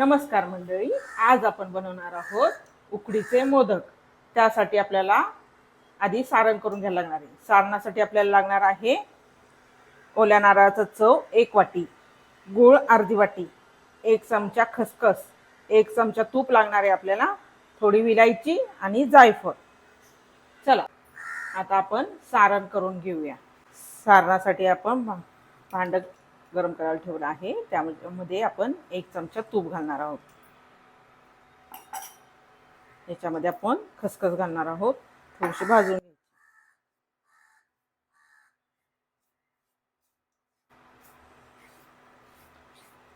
नमस्कार मंडळी आज आपण बनवणार आहोत उकडीचे मोदक. त्यासाठी आपल्याला आधी सारण करून घ्यायला लागणार आहे. सारणासाठी आपल्याला लागणार आहे ओल्या नारळाचं चव एक वाटी गूळ अर्धी वाटी एक चमचा खसखस एक चमचा तूप लागणार आहे आपल्याला थोडी विलायची आणि जायफळ. चला आता आपण सारण करून घेऊया. सारणासाठी आपण भा- भांड गरम करायला ठेवलं आहे. त्यामध्ये आपण एक चमचा तूप घालणार आहोत. याच्यामध्ये आपण खसखस घालणार आहोत. थोडीशी भाजून घ्यायची.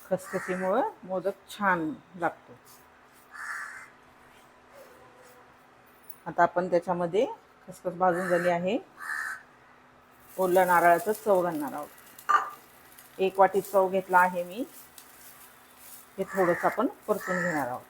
खसखसीमुळं मोदक छान लागतो. आता आपण त्याच्यामध्ये खसखस भाजून झाली आहे. ओरल्या नारळाचं चव घालणार आहोत. एक वाटी चव घेतला आहे मी. हे थोडंसं आपण परतून घेणार आहोत.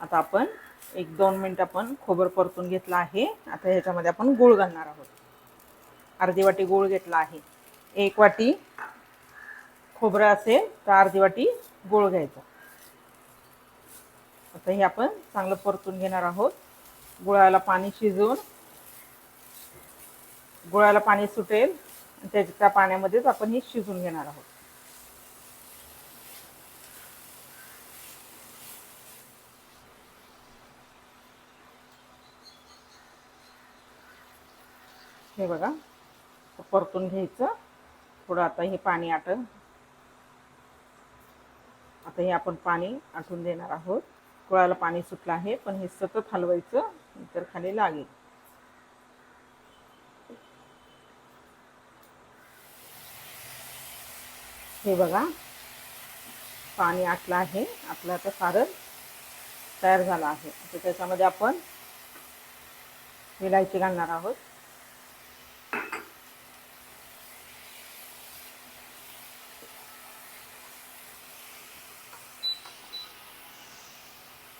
आता आपण एक दोन मिनिट आपण खोबर परतून घेतलं आहे. आता ह्याच्यामध्ये आपण गूळ घालणार आहोत. अर्धी वाटी गूळ घेतला आहे. एक वाटी खोबरं असेल तर अर्धी वाटी गूळ घ्यायचा. आता हे आपण चांगलं परतून घेणार आहोत. गुळाला पाणी शिजवून गुळाला पाणी सुटेल आणि त्याच्या त्या पाण्यामध्येच आपण हे शिजून घेणार आहोत. हे बघा परतून घ्यायचं. थोडं आता हे पाणी आट आता हे आपण पाणी आटून देणार आहोत. कुळाला पाणी सुटलं आहे पण हे सतत हलवायचं तर खाली लागेल. हे बघा पाणी आटलं आहे आपलं आता सारण तयार झालं आहे. आता त्याच्यामध्ये आपण विलायची घालणार आहोत.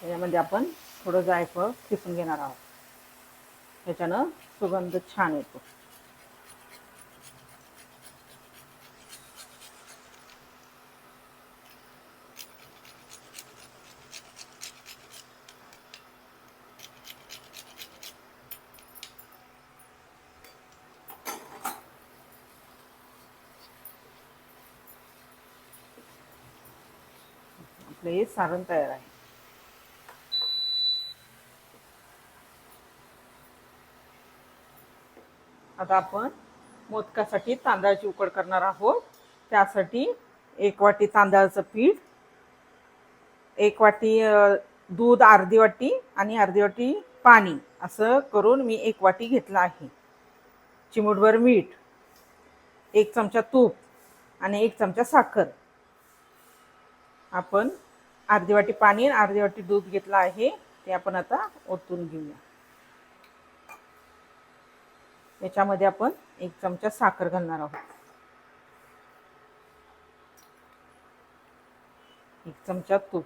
याच्यामध्ये आपण थोडं जायफळ किसून घेणार आहोत. त्याच्यानं सुगंध छान येतो. आपलं हे सारण तयार आहे. आता आपण मोदकासाठी तांदळाची उकड करणार आहोत. त्यासाठी एक वाटी तांदळाचं पीठ एक वाटी दूध अर्धी वाटी आणि अर्धी वाटी पाणी असं करून मी एक वाटी घेतलं आहे. चिमूटभर मीठ एक चमचा तूप आणि एक चमचा साखर. आपण अर्धी वाटी पाणी आणि अर्धी वाटी दूध घेतलं आहे. ते आपण आता ओतून घेऊया. याच्यामध्ये आपण एक चमचा साखर घालणार आहोत. एक चमचा तूप.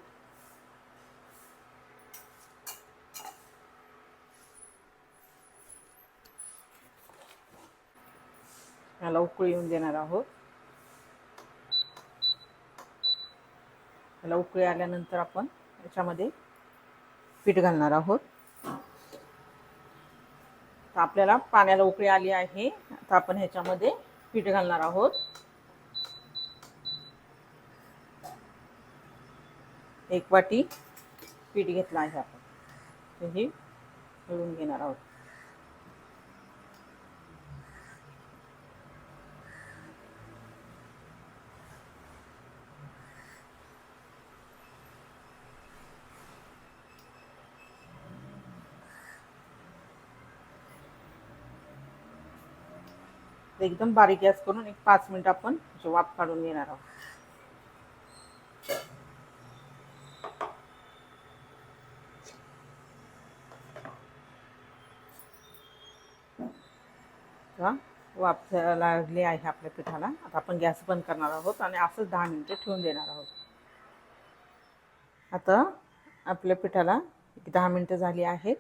याला उकळी येऊन देणार आहोत. याला उकळी आल्यानंतर आपण याच्यामध्ये पीठ घालणार आहोत. तर आपल्याला पाण्याला उकळी आली आहे. आता आपण ह्याच्यामध्ये पीठ घालणार आहोत. एक वाटी पीठ घेतलं आहे आपण. हे मिळून घेणार आहोत. एकदम बारीक गॅस करून एक पाच मिनिट आपण वाफ काढून घेणार आहोत. तेव्हा वाफ लागली आहे आपल्या पिठाला. आता आपण गॅस बंद करणार आहोत आणि असंच दहा मिनिटं ठेवून देणार आहोत. आता आपल्या पिठाला एक दहा मिनटं झाली आहेत.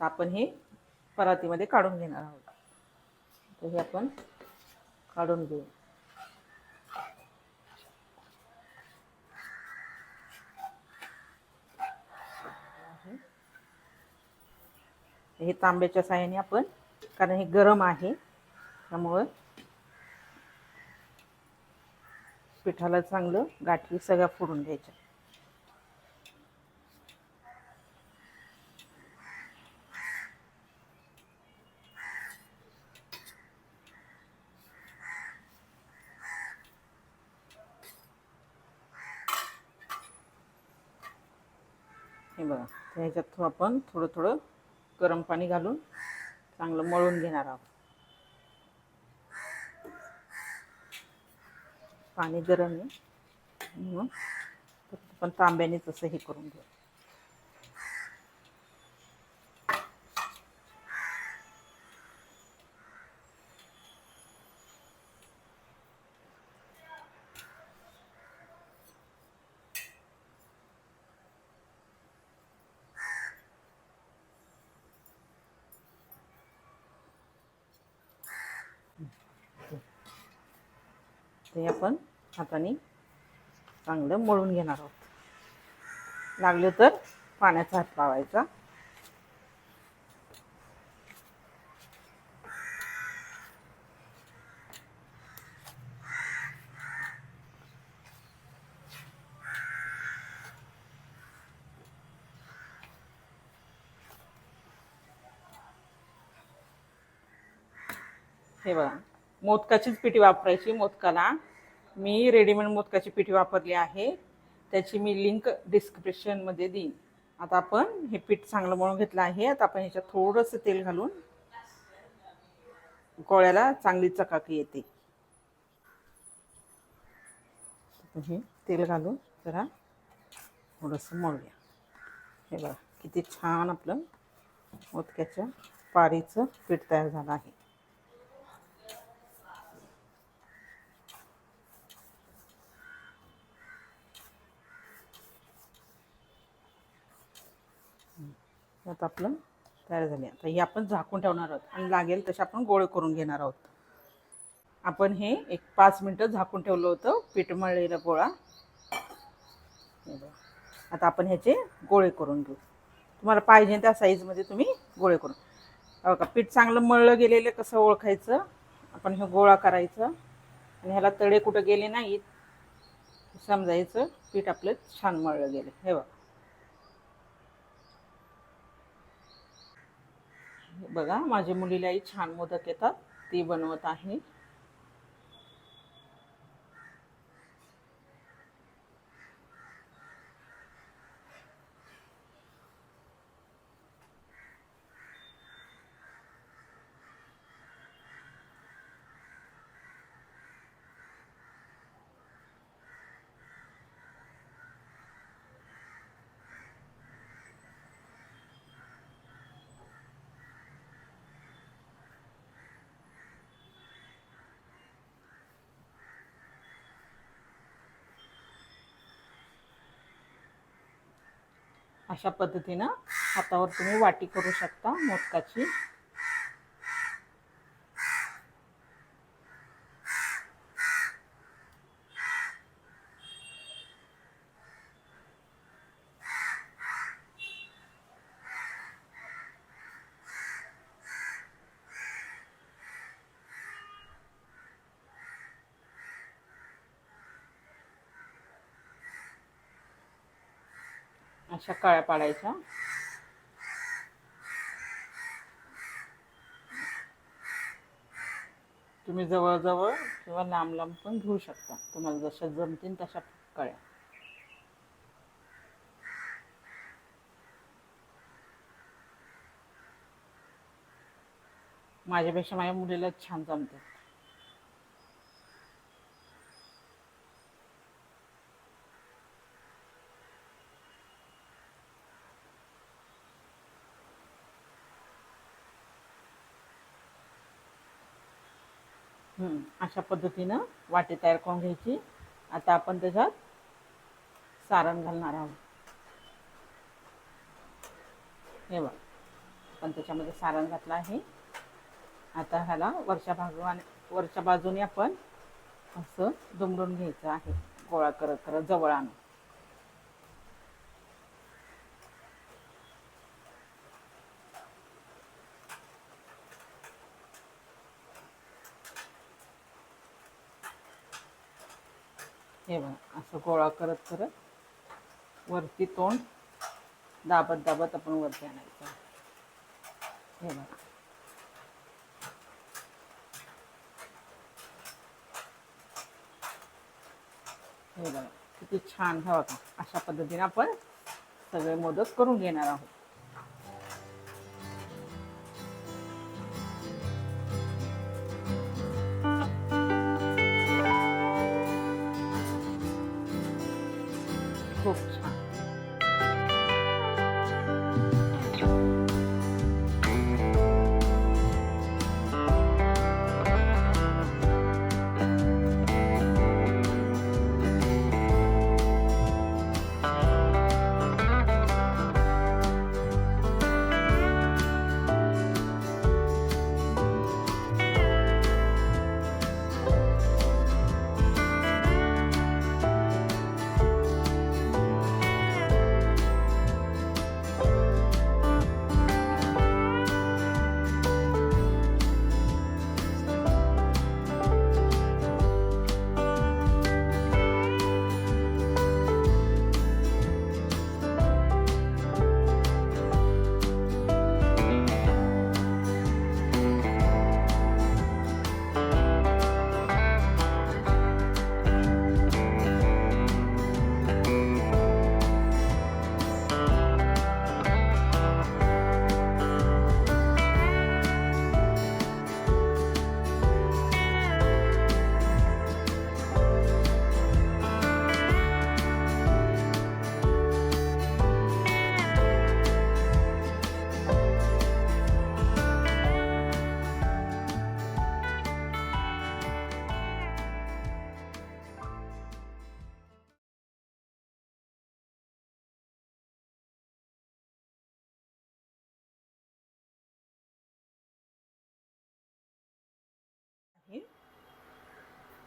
तर आपण हे परातीमध्ये काढून घेणार आहोत. तर हे आपण काढून घेऊ. हे तांब्याच्या साह्याने आपण कारण हे गरम आहे त्यामुळं पिठाला चांगलं गाठी सगळ्या फोडून घ्यायच्या हे ह्याच्यात थो- आपण थोडं थोडं गरम पाणी घालून चांगलं मळून घेणार आहोत. पाणी गरम आहे. म्हणून पण आपण तांब्याने तसं हे करून घेऊ. ते आपण हाताने चांगलं मळून घेणार आहोत. लागलं तर पाण्याचा हात लावायचा. हे बघा. मोदकाचीच पिठी वापरायची मोदकाला. मी रेडीमेड मोदकाची पिठी वापरली आहे. त्याची मी लिंक डिस्क्रिप्शनमध्ये देईन. आता आपण हे पीठ चांगलं मळून घेतलं आहे. आता आपण ह्याच्यात थोडंसं तेल घालून गोळ्याला चांगली चकाकी येते. हे तेल घालून जरा थोडंसं मळूया. हे बघा किती छान आपलं मोदक्याच्या पारीचं पीठ तयार झालं आहे. आता आपलं तयार झाले. आता हे आपण झाकून ठेवणार आहोत आणि लागेल तसे आपण गोळे करून घेणार आहोत. आपण हे एक पाच मिनटं झाकून ठेवलं होतं पीठ मळलेला गोळा. आता आपण ह्याचे गोळे करून घेऊ. तुम्हाला पाहिजे त्या साईजमध्ये तुम्ही गोळे करून. हो का पीठ चांगलं मळलं गेलेलं कसं ओळखायचं? आपण हे गोळा करायचं. आणि ह्याला तळे कुठं गेले नाहीत? समजायचं. पीठ आपलं छान मळलं गेलं. हे बघा. बघा माझ्या मुलीलाही छान मोदक येतात ती बनवत आहे. अशा पद्धतीनं हातावर तुम्ही वाटी करू शकता मोदकाची. अशा काळ्या पाडायच्या. तुम्ही जवळजवळ किंवा लांब लांब पण घेऊ शकता. तुम्हाला जशा जमतील तशा कळ्या. माझ्यापेक्षा माझ्या मुलीला छान जमते अशा पद्धतीनं वाटी तयार करून घ्यायची. आता आपण त्याच्यात सारण घालणार आहोत. हे बघ आपण त्याच्यामध्ये सारण घातलं आहे. आता ह्याला वरच्या भागाने वरच्या बाजूने आपण असं दुमडून घ्यायचं आहे. गोळा करत करत जवळ आणून. हे बघा असं गोळा करत करत वरती तोंड दाबत दाबत आपण वरती आणायचं. हे बघा. हे बघा किती छान हवा का अशा पद्धतीने आपण सगळे मोदक करून घेणार आहोत.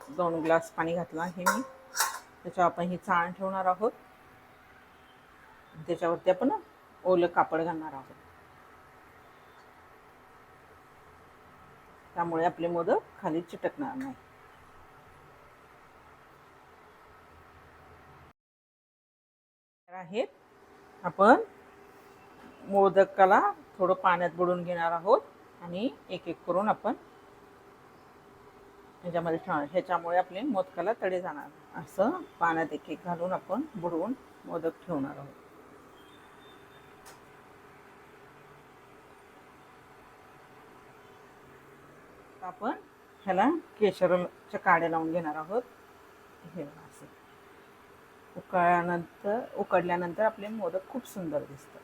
दोन ग्लास पाणी घातलं आहे मी. त्याच्यावर आपण ही चाळण ठेवणार आहोत. त्याच्यावरती आपण ओलं कापड घालणार आहोत. त्यामुळे आपले मोदक खाली चिटकणार नाही. आहेत. आपण मोदकाला थोडं पाण्यात बुडून घेणार आहोत आणि एक एक करून आपण ह्याच्यामध्ये ठेवणार ह्याच्यामुळे आपले मोदकाला तडे जाणार. असं पाण्यात एक एक घालून आपण बुडवून मोदक ठेवणार आहोत. आपण ह्याला केशरच्या काड्या लावून घेणार आहोत. हे असं. उकळल्यानंतर उकडल्यानंतर आपले मोदक खूप सुंदर दिसतात.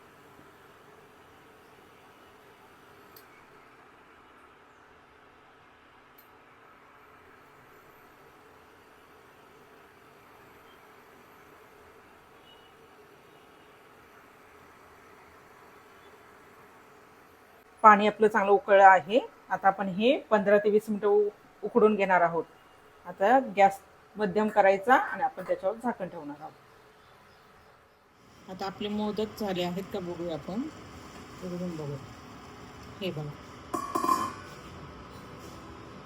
पाणी आपलं चांगलं उकळलं आहे. आता आपण हे पंधरा ते वीस मिनटं उ- उकडून घेणार आहोत. आता गॅस मध्यम करायचा आणि आपण त्याच्यावर झाकण ठेवणार आहोत. आता आपले मोदक झाले आहेत का बघूया आपण. उघडून बघू. हे बघा.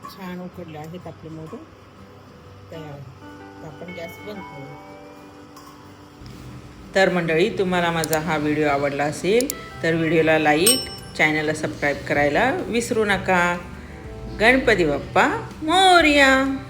छान उकडले आहेत आपले मोदक. तयार आता आपण गॅस बंद करू. तर मंडळी तुम्हाला माझा हा व्हिडिओ आवडला असेल तर व्हिडिओला लाईक चॅनलला सबस्क्राईब करायला विसरू नका. गणपती बाप्पा मोर्या.